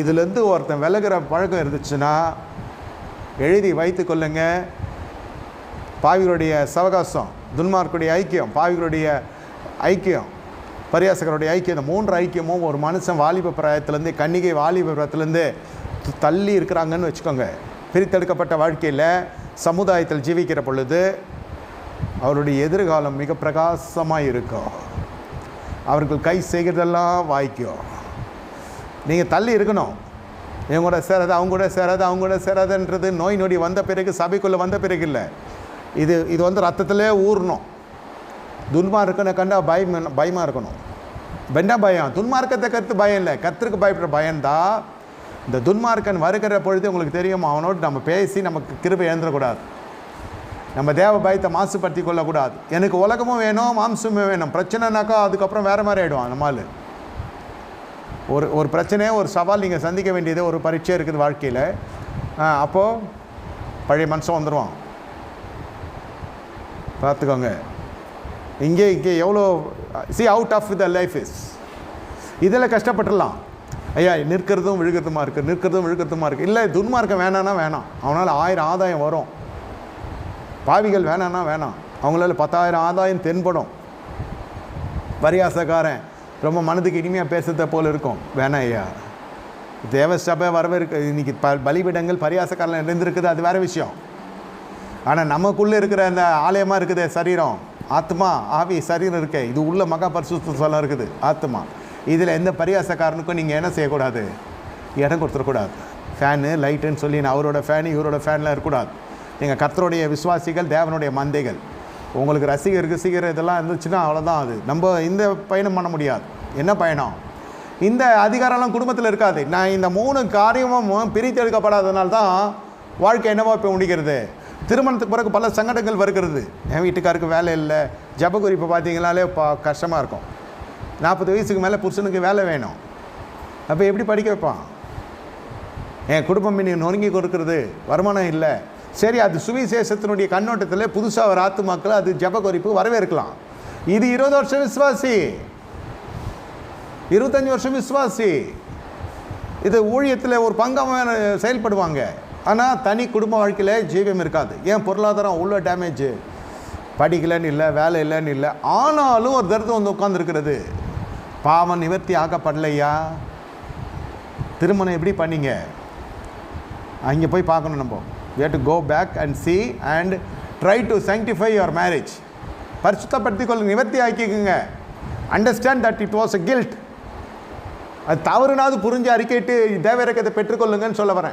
இதுலேருந்து ஒருத்தன் விலகிற பழக்கம் இருந்துச்சுன்னா எழுதி வைத்து கொள்ளுங்க. பாவிகளுடைய சவகாசம் துன்மார்க்குடைய ஐக்கியம் பாவிகளுடைய ஐக்கியம் பரியாசகருடைய ஐக்கியம் இந்த மூன்று ஐக்கியமும் ஒரு மனுஷன் வாலிப பிராயத்துலேருந்து கன்னிகை வாலிப பிராயத்துலேருந்து தள்ளி இருக்கிறாங்கன்னு வச்சுக்கோங்க. பிரித்தெடுக்கப்பட்ட வாழ்க்கையில் சமுதாயத்தில் ஜீவிக்கிற பொழுது அவருடைய எதிர்காலம் மிக பிரகாசமாக இருக்கும் அவர்கள் கை செய்கிறதெல்லாம் வாய்க்கும். நீங்கள் தள்ளி இருக்கணும். இவங்க கூட சேராது அவங்க கூட சேராது அவங்க கூட சேராதுன்றது நோய் நொடி வந்த பிறகு சபைக்குள்ளே வந்த பிறகு இல்லை. இது இது வந்து ரத்தத்திலே ஊறணும். துன்மார்க்கனை கண்டா பயம் பயமாக இருக்கணும். வெண்டா பயம். துன்மார்க்கத்தை கருத்து பயம் இல்லை. கத்திற்கு பயப்படுற பயம்தான் இந்த துன்மார்க்கன் வருகிற பொழுது உங்களுக்கு தெரியும்? அவனோடு நம்ம பேசி நமக்கு கிருபை எழுந்துடக்கூடாது நம்ம தேவ பயத்தை மாசுபடுத்தி கொள்ளக்கூடாது. எனக்கு உலகமும் வேணும் மாம்சமும் வேணும். பிரச்சனைனாக்கா அதுக்கப்புறம் வேறு மாதிரி ஆகிடுவான் நம்மால் ஒரு ஒரு பிரச்சனையே ஒரு சவால் நீங்கள் சந்திக்க வேண்டியது ஒரு பரீட்சை இருக்குது வாழ்க்கையில். அப்போது பழைய மனுஷன் வந்துடுவான் பார்த்துக்கோங்க. இங்கே இங்கே எவ்வளோ see out of the life is இதில் கஷ்டப்பட்டுடலாம். ஐயா நிற்கிறதும் விழுகிறதுமா இருக்குது நிற்கிறதும் விழுகிறதுமா இருக்குது இல்லை துன்மார்க்கம் வேணான்னா வேணாம். அவனால் ஆயிரம் ஆதாயம் வரும். பாவிகள் வேணான்னா வேணாம். அவங்களால பத்தாயிரம் ஆதாயம் தென்படும். பரியாசக்காரன். ரொம்ப மனதுக்கு இனிமையாக பேசுறத போல் இருக்கும். வேணாம் ஐயா. தேவ வரவேற்க இன்னைக்கு ப பலிபீடங்கள் பரியாசக்காரன் நிறைந்திருக்குது அது வேறு விஷயம். ஆனால் நமக்குள்ளே இருக்கிற அந்த ஆலயமாக இருக்குது சரீரம். ஆத்மா ஆவி சரீரம் இருக்கே. இது உள்ள மகா பரிசுத்த இருக்குது ஆத்மா. இதில் எந்த பரியாசக்காரனுக்கும் நீங்கள் என்ன செய்யக்கூடாது? இடம் கொடுத்துடக்கூடாது ஃபேனு லைட்டுன்னு சொல்லி நான் அவரோட ஃபேனு இவரோட ஃபேன்லாம் இருக்கக்கூடாது. நீங்கள் கர்த்தருடைய விசுவாசிகள் தேவனுடைய மந்தைகள். உங்களுக்கு ரசிகர் ரசிகர் இதெல்லாம் இருந்துச்சுன்னா அவ்வளோதான் அது. நம்ம இந்த பயணம் பண்ண முடியாது. என்ன பயணம்? இந்த அதிகாரம்லாம் குடும்பத்தில் இருக்காது. நான் இந்த மூணு காரியமும் பிரித்தெடுக்கப்படாததுனால தான் வாழ்க்கை என்னவா இப்போ முடிக்கிறது திருமணத்துக்கு பிறகு பல சங்கடங்கள் வருகிறது. என் வீட்டுக்காருக்கு வேலை இல்லை. ஜப குறிப்பு பார்த்தீங்கனாலே பா கஷ்டமாக இருக்கும். நாற்பது வயசுக்கு மேலே புருஷனுக்கு வேலை வேணும். அப்போ எப்படி படிக்க வைப்பான்? என் குடும்பம் இன்னும் நொறுங்கி கொடுக்கறது. வருமானம் இல்லை. சரி அது சுவிசேஷத்தினுடைய கண்ணோட்டத்தில் புதுசாக ஒரு ஆத்துமாக்கள் அது ஜப குறிப்பு வரவேற்கலாம். இது இருபது வருஷம் விசுவாசி. இருபத்தஞ்சி வருஷம் விஸ்வாசி இது ஊழியத்தில் ஒரு பங்கமாக செயல்படுவாங்க. ஆனால் தனி குடும்ப வாழ்க்கையில் ஜீவியம் இருக்காது. ஏன்? பொருளாதாரம் உள்ள டேமேஜ் படிக்கலைன்னு இல்லை வேலை இல்லைன்னு இல்லை. ஆனாலும் ஒரு தருத்தம் வந்து உட்காந்துருக்கிறது பாவம் நிவர்த்தி ஆக்கப்படலையா? திருமணம் எப்படி பண்ணீங்க? அங்கே போய் பார்க்கணும் நம்ம. We have to go back and see and try to sanctify your marriage பரிசுத்தப்படுத்தி கொள்ள நிவர்த்தி ஆக்கிக்குங்க. Understand that it was a guilt அது தவறுனாவது புரிஞ்சு அறிக்கையிட்டு தேவரக்கத்தை பெற்றுக்கொள்ளுங்கன்னு சொல்ல வரேன்.